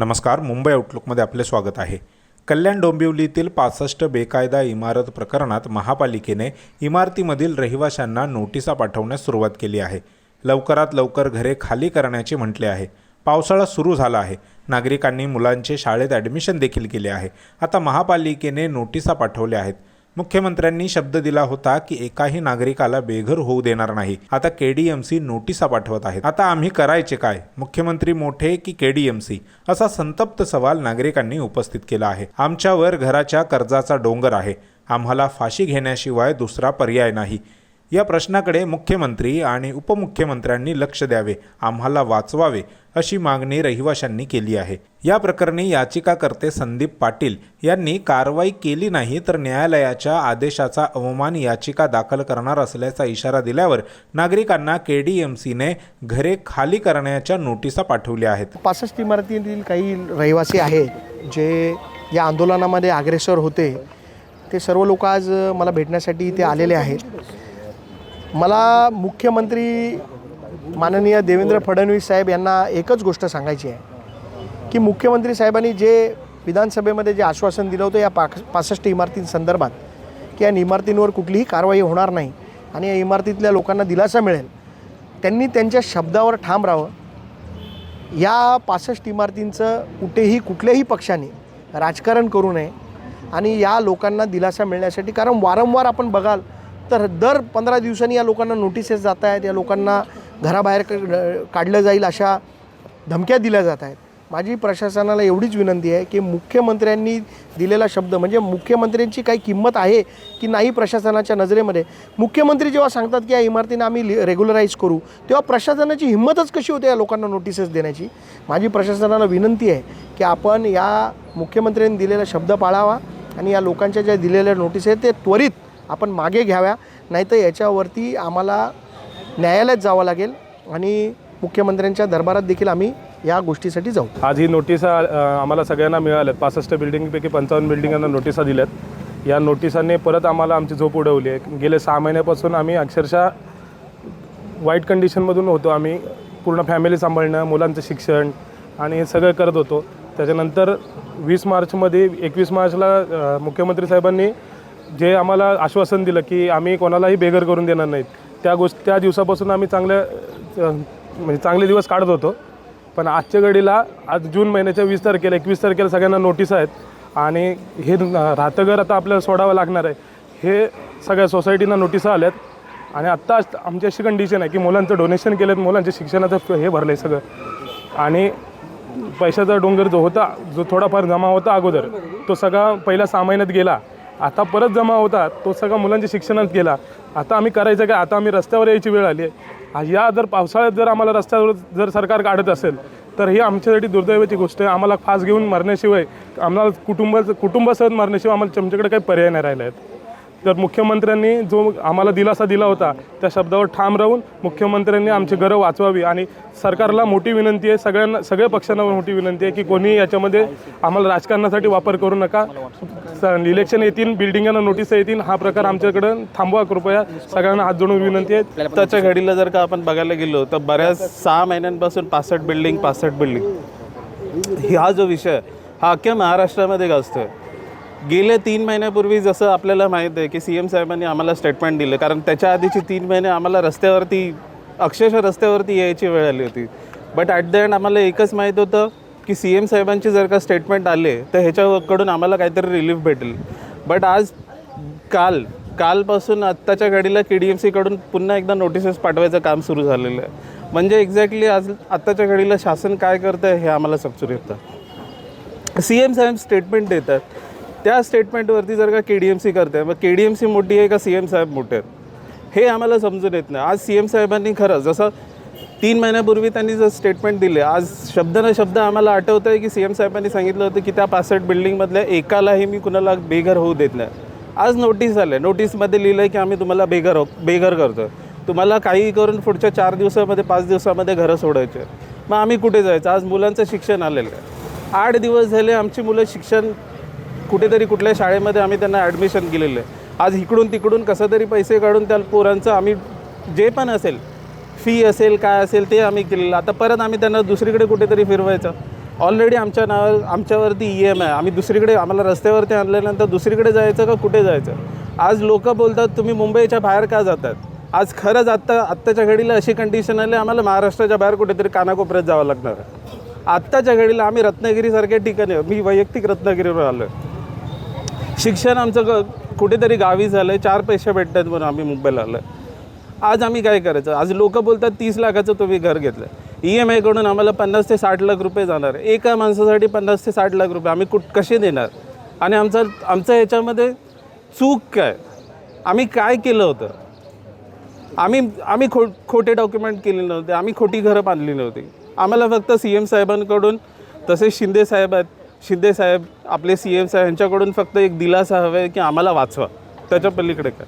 नमस्कार मुंबई आउटलुकमध्ये आपले स्वागत आहे. कल्याण डोंबिवलीतील पासष्ट बेकायदा इमारत प्रकरणात महापालिकेने इमारतीमधील रहिवाशांना नोटिसा पाठवण्यास सुरुवात केली आहे. लवकरात लवकर घरे खाली करण्याचे म्हटले आहे. पावसाळा सुरू झाला आहे. नागरिकांनी मुलांचे शाळेत ॲडमिशन देखील केले आहे. आता महापालिकेने नोटिसा पाठवल्या आहेत. मुख्यमंत्र्यांनी शब्द दिला होता की एकाही नागरिकाला बेघर होऊ देणार नाही. आता केडीएमसी नोटिसा पाठवत आहेत. आता आम्ही करायचे काय? मुख्यमंत्री मोठे की केडीएमसी असा संतप्त सवाल नागरिकांनी उपस्थित केला आहे. आमच्यावर घराच्या कर्जाचा डोंगर आहे. आम्हाला फाशी घेण्याशिवाय दुसरा पर्याय नाही. या प्रश्नाकडे मुख्यमंत्री आणि उपमुख्यमंत्र्यांनी लक्ष द्यावे आम्हाला वाचवावे अशी मागणी रहिवाशांनी केली आहे. या प्रकरणी याचिकाकर्ते संदीप पाटील यांनी कारवाई केली नाही तर न्यायालयाच्या आदेशाचा अवमान याचिका दाखल करणार असल्याचा इशारा दिल्यावर नागरिकांना के डी एम सीने घरे खाली करण्याच्या नोटिसा पाठवल्या आहेत. पासष्ट इमारतीतील काही रहिवासी आहेत जे या आंदोलनामध्ये अग्रेसर होते ते सर्व लोक आज मला भेटण्यासाठी इथे आलेले आहेत. मला मुख्यमंत्री माननीय देवेंद्र फडणवीस साहेब यांना एकच गोष्ट सांगायची आहे की मुख्यमंत्री साहेबांनी जे विधानसभेमध्ये जे आश्वासन दिलं होतं या पाक पासष्ट इमारतींसंदर्भात की या इमारतींवर कुठलीही कारवाई होणार नाही आणि या इमारतीतल्या लोकांना दिलासा मिळेल त्यांनी त्यांच्या शब्दावर ठाम राहावं. या पासष्ट इमारतींचं कुठेही कुठल्याही पक्षाने राजकारण करू नये आणि या लोकांना दिलासा मिळण्यासाठी कारण वारंवार आपण बघाल तर दर पंधरा दिवसांनी या लोकांना नोटिसेस जात आहेत या लोकांना घराबाहेर क- काढलं जाईल अशा धमक्या दिल्या जात आहेत. माझी प्रशासनाला एवढीच विनंती आहे की मुख्यमंत्र्यांनी दिलेला शब्द म्हणजे मुख्यमंत्र्यांची काही किंमत आहे की नाही प्रशासनाच्या नजरेमध्ये? मुख्यमंत्री जेव्हा सांगतात की या इमारतीनं आम्ही रेग्युलराईज करू तेव्हा प्रशासनाची हिंमतच कशी होते या लोकांना नोटिसेस देण्याची? माझी प्रशासनाला विनंती आहे की आपण या मुख्यमंत्र्यांनी दिलेला शब्द पाळावा आणि या लोकांच्या ज्या दिलेल्या नोटीस आहेत ते त्वरित आपण मागे घ्याव्या नाहीतर याच्यावरती आम्हाला न्यायालयात जावं लागेल आणि मुख्यमंत्र्यांच्या दरबारात देखील आम्ही या गोष्टीसाठी जाऊ. आज ही नोटिसा आम्हाला सगळ्यांना मिळाल्यात. पासष्ट बिल्डिंगपैकी पंचावन्न बिल्डिंगांना नोटिसा दिल्यात. या नोटिसाने परत आम्हाला आमची झोप उडवली आहे. गेले सहा महिन्यापासून आम्ही अक्षरशः वाईट कंडिशनमधून होतो. आम्ही पूर्ण फॅमिली सांभाळणं मुलांचं शिक्षण आणि हे सगळं करत होतो. त्याच्यानंतर वीस मार्चमध्ये एकवीस मार्चला मुख्यमंत्री साहेबांनी जे आम्हाला आश्वासन दिलं की आम्ही कोणालाही बेघर करून देणार नाहीत. त्या गोष्ट त्या दिवसापासून आम्ही चांगल्या म्हणजे चांगले दिवस काढत होतो. पण आजच्या घडीला आज जून महिन्याच्या वीस तारखेला एकवीस तारखेला सगळ्यांना नोटीस आहेत आणि हे राहतं घर आता आपल्याला सोडावं लागणार आहे. हे सगळ्या सोसायटीना नोटिसा आल्यात आणि आत्ता आमची अशी कंडिशन आहे की मुलांचं डोनेशन केलं मुलांच्या शिक्षणाचं हे भरलं आहे सगळं. आणि पैशाचा डोंगर जो होता जो थोडाफार जमा होता अगोदर तो सगळा पहिल्या सहा महिन्यात गेला. आता परत जमा होता तो सगळा मुलांच्या शिक्षणात गेला. आता आम्ही करायचं काय? आता आम्ही रस्त्यावर यायची वेळ आली आहे. या जर पावसाळ्यात जर आम्हाला रस्त्यावर जर सरकार काढत असेल तर ही आमच्यासाठी दुर्दैवाची गोष्ट आहे. आम्हाला फास घेऊन मरण्याशिवाय आम्हाला कुटुंबाचं कुटुंबासह मरण्याशिवाय आम्हाला आमच्याकडे काही पर्याय नाही राहिले आहेत. तर मुख्यमंत्र्यांनी जो आम्हाला दिलासा दिला होता त्या शब्दावर ठाम राहून मुख्यमंत्र्यांनी आमची घरं वाचवावी. आणि सरकारला मोठी विनंती आहे सगळ्यांना सगळ्या पक्षांना मोठी विनंती आहे की कोणीही याच्यामध्ये आम्हाला राजकारणासाठी वापर करू नका. इलेक्शन येतील बिल्डिंगांना नोटीस येतील हा प्रकार आमच्याकडं थांबवा. कृपया सगळ्यांना हात जोडून विनंती आहे. आत्ताच्या घडीला जर का आपण बघायला गेलो तर बऱ्याच सहा महिन्यांपासून पासष्ट बिल्डिंग पासष्ट बिल्डिंग हा जो विषय आहे, हा अख्ख्या महाराष्ट्रामध्ये गाजतोय गेल्या तीन महिन्यापूर्वी जसं आपल्याला माहीत आहे की सी एम साहेबांनी आम्हाला स्टेटमेंट दिलं कारण त्याच्या आधीची तीन महिने आम्हाला रस्त्यावरती अक्षरशः रस्त्यावरती यायची वेळ आली होती. बट ॲट द एंड आम्हाला एकच माहीत होतं की सी एम साहेबांची जर का स्टेटमेंट आले तर ह्याच्याकडून आम्हाला काहीतरी रिलीफ भेटेल. बट आज काल कालपासून आत्ताच्या घडीला के डी एम सीकडून पुन्हा एकदा नोटिसेस पाठवायचं काम सुरू झालेलं आहे. म्हणजे एक्झॅक्टली आज आत्ताच्या घडीला शासन काय करतं आहे हे आम्हाला समजून येतं. सी एम साहेब स्टेटमेंट देतात त्या स्टेटमेंटवरती जर का के डी एम सी करते मग के डी एम सी मोठी आहे का सी एम साहेब मोठे आहेत? हे आम्हाला समजून येत नाही. आज सी एम साहेबांनी खरं जसं तीन महिन्यापूर्वी त्यांनी जर स्टेटमेंट दिले आज शब्द न शब्द आम्हाला आठवतं आहे की सी एम साहेबांनी सांगितलं होतं की त्या पासष्ट बिल्डिंगमधल्या एकालाही मी कुणाला बेघर होऊ देत नाही. आज नोटीस आलं आहे नोटीसमध्ये लिहिलं आहे की आम्ही तुम्हाला बेघर हो बेघर करतो तुम्हाला काही करून पुढच्या चार दिवसामध्ये पाच दिवसामध्ये घरं सोडायचे. मग आम्ही कुठे जायचं? आज मुलांचं शिक्षण आलेलं आहे. आठ दिवस झाले आमची मुलं शिक्षण कुठेतरी कुठल्या शाळेमध्ये आम्ही त्यांना ॲडमिशन केलेलं आहे. आज इकडून तिकडून कसं तरी पैसे काढून त्या पोरांचं आम्ही जे पण असेल फी असेल काय असेल ते आम्ही केलेलं. आता परत आम्ही त्यांना दुसरीकडे कुठेतरी फिरवायचं. ऑलरेडी आमच्या नावावर आमच्यावरती ई एम आहे. आम्ही दुसरीकडे आम्हाला रस्त्यावरती आणल्यानंतर दुसरीकडे जायचं का कुठे जायचं? आज लोक बोलतात तुम्ही मुंबईच्या बाहेर का जातात? आज खरंच आत्ता आत्ताच्या घडीला अशी कंडिशन आली आम्हाला महाराष्ट्राच्या बाहेर कुठेतरी कानाकोपऱ्यात जावं लागणार आहे. आत्ताच्या घडीला आम्ही रत्नागिरीसारख्या ठिकाणी मी वैयक्तिक रत्नागिरीवर आलो शिक्षण आमचं ग कुठेतरी गावी झालं आहे चार पैसे भेटतात म्हणून आम्ही मुंबईला आलो आज आम्ही काय करायचं? आज लोक बोलतात तीस लाखाचं तुम्ही घर घेतलं ई एम आयकडून आम्हाला पन्नास ते साठ लाख रुपये जाणार आहे. एका माणसासाठी पन्नास ते साठ लाख रुपये आम्ही कुठ कसे देणार? आणि आमचा आमचं ह्याच्यामध्ये चूक काय? आम्ही काय केलं होतं? आम्ही आम्ही खो खोटे डॉक्युमेंट केले नव्हते. आम्ही खोटी घरं बांधली नव्हती. आम्हाला फक्त सी एम साहेबांकडून तसेच शिंदे साहेब आहेत शिंदे साहेब आपले सी एम साहेब यांच्याकडून फक्त एक दिलासा हवा आहे की आम्हाला वाचवा. त्याच्या पलीकडे काय?